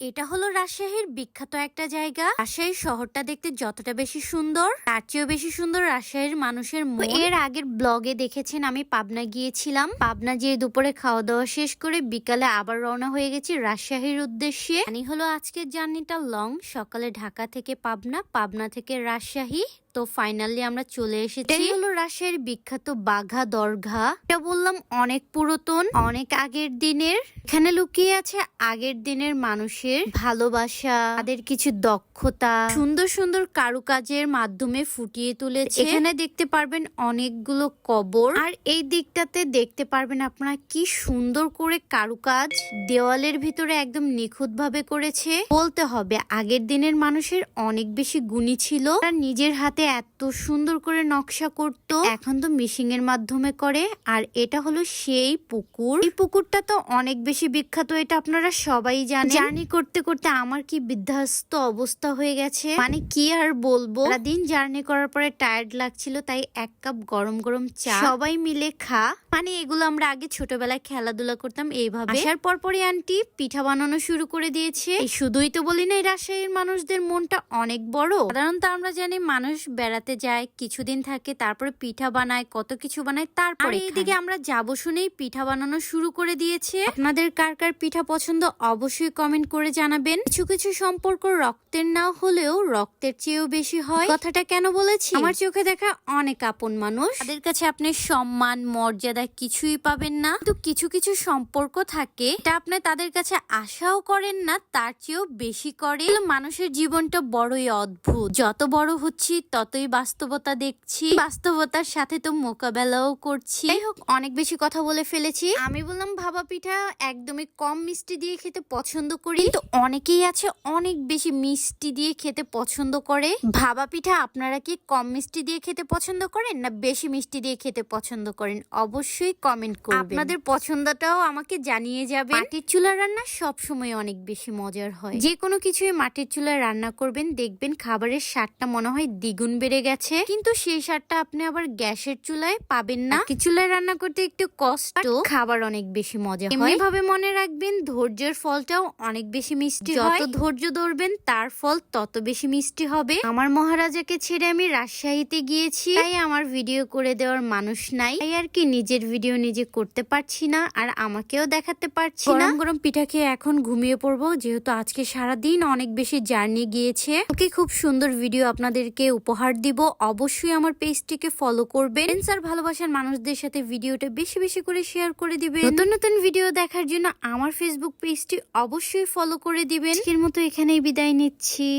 এটা হলো রাজশাহীর বিখ্যাত একটা জায়গা রাজশাহী শহরটা দেখতে যতটা বেশি সুন্দর তার চেয়েও বেশি সুন্দর রাজশাহীর মানুষের মন এর আগের ব্লগে দেখেছেন আমি পাবনা গিয়েছিলাম পাবনা যেয়ে দুপুরে খাওয়া দাওয়া শেষ করে বিকালে আবার রওনা হয়ে গেছি রাজশাহীর উদ্দেশ্যে আমি হলো আজকের জার্নিটা লং সকালে ঢাকা থেকে পাবনা পাবনা থেকে রাজশাহী তো ফাইনালি আমরা চলে এসেছি। হলো রাজশাহীর বিখ্যাত বাঘা দরগা এটা বললাম অনেক পুরাতন, অনেক আগের দিনের। এখানে লুকিয়ে আছে আগের দিনের মানুষের ভালোবাসা, তাদের কিছু দক্ষতা, সুন্দর সুন্দর কারুকাজের মাধ্যমে ফুটিয়ে তুলেছে। এখানে দেখতে পারবেন অনেকগুলো কবর। আর এই দিকটাতে দেখতে পারবেন আপনারা কি সুন্দর করে কারুকাজ দেওয়ালের ভিতরে একদম নিখুঁত ভাবে করেছে। বলতে হবে আগের দিনের মানুষের অনেক বেশি গুণী ছিল। তারা নিজের হাতে এত সুন্দর করে নকশা করত। এখন তো মিশিং এর মাধ্যমে করে। আর এটা হলো সেই পুকুর। এই পুকুরটা তো অনেক বেশি বিখ্যাত, এটা আপনারা সবাই জানেন। জার্নি করতে করতে আমার কি বিধ্বস্ত অবস্থা হয়ে গেছে। মানে কি আর বলব? দিন জার্নি করার পরে টায়ার্ড লাগছিল, তাই এক কাপ গরম গরম চা। সবাই মিলে খা। মানে এগুলো আমরা আগে ছোটবেলায় খেলাধুলা করতাম এইভাবে। আসার পর পরে আন্টি পিঠা বানানো শুরু করে দিয়েছে। শুধুই তো বলি না, এই রাজশাহীর মানুষদের মনটা অনেক বড়। সাধারণত আমরা জানি মানুষ বেড়াতে যায় কিছুদিন থাকে তারপরে পিঠা বানায় কত কিছু বানায় তারপরে এইদিকে আমরা যাব শুনেই পিঠা বানানো শুরু করে দিয়েছে। আপনাদের কার কার পিঠা পছন্দ অবশ্যই কমেন্ট করে জানাবেন। কিছু কিছু সম্পর্ক রক্তের না হলেও রক্তের চেয়েও বেশি হয়। কথাটা কেন বলেছি? আমার চোখে দেখা অনেক আপন মানুষ। তাদের কাছে আপনি সম্মান মর্যাদা কিছুই পাবেন না। কিন্তু কিছু কিছু সম্পর্ক থাকে এটা আপনি তাদের কাছে আশাও করেন না তার চেয়েও বেশি করে। মানুষের জীবনটা বড়ই অদ্ভুত। যত বড় হচ্ছি ততই বাস্তবতা দেখছি। বাস্তবতার সাথে তো মোকাবেলাও করছি। যাই হোক অনেক বেশি কথা বলে ফেলেছি। আমি বললাম ভাবা পিঠা একদমই কম মিষ্টি দিয়ে খেতে পছন্দ করি। তো অনেকেই আছে অনেক বেশি মিষ্টি দিয়ে খেতে পছন্দ করে। ভাবা পিঠা আপনারা কি কম মিষ্টি দিয়ে খেতে পছন্দ করেন না বেশি মিষ্টি দিয়ে খেতে পছন্দ করেন? অবশ্যই কমেন্ট করবেন। আপনাদের পছন্দটাও আমাকে জানিয়ে যাবে মাটির চুলার রান্না সব সময় অনেক বেশি মজার হয়। যে কোনো কিছুই মাটির চুলায় রান্না করবেন দেখবেন খাবারের স্বাদটা মনে হয় দ্বিগুণ বেড়ে গেছে কিন্তু সেই স্বাদটা আপনি আবার গ্যাসের চুলায় পাবেন না। মাটির চুলায় রান্না করতে একটু কষ্ট খাবার অনেক বেশি মজা হয়। এভাবে মনে রাখবেন ধৈর্যের ফলটাও অনেক বেশি মিষ্টি যত ধৈর্য ধরবেন তার ফল তত বেশি মিষ্টি হবে। আমার মহারাজাকে ছেড়ে আমি রাজশাহীতে গিয়েছি তাই আমার ভিডিও করে দেওয়ার মানুষ নাই। তাই আর কি নিজের ভিডিও নিজে করতে পারছি না আর আমাকেও দেখাতে পারছি না। গরম পিঠা খেয়ে এখন ঘুমিয়ে পড়ব যেহেতু আজকে সারাদিন অনেক বেশি জার্নি গিয়েছে। ওকে খুব সুন্দর ভিডিও আপনাদেরকে উপহার দিব, অবশ্যই আমার পেজটিকে ফলো করবেন। আর ভালোবাসার মানুষদের সাথে ভিডিওটা বেশি বেশি করে শেয়ার করে দিবেন। নতুন নতুন ভিডিও দেখার জন্য আমার ফেসবুক পেজটি অবশ্যই ফলো করে দিবেন। এর মতো এখানেই বিদায় নিচ্ছি।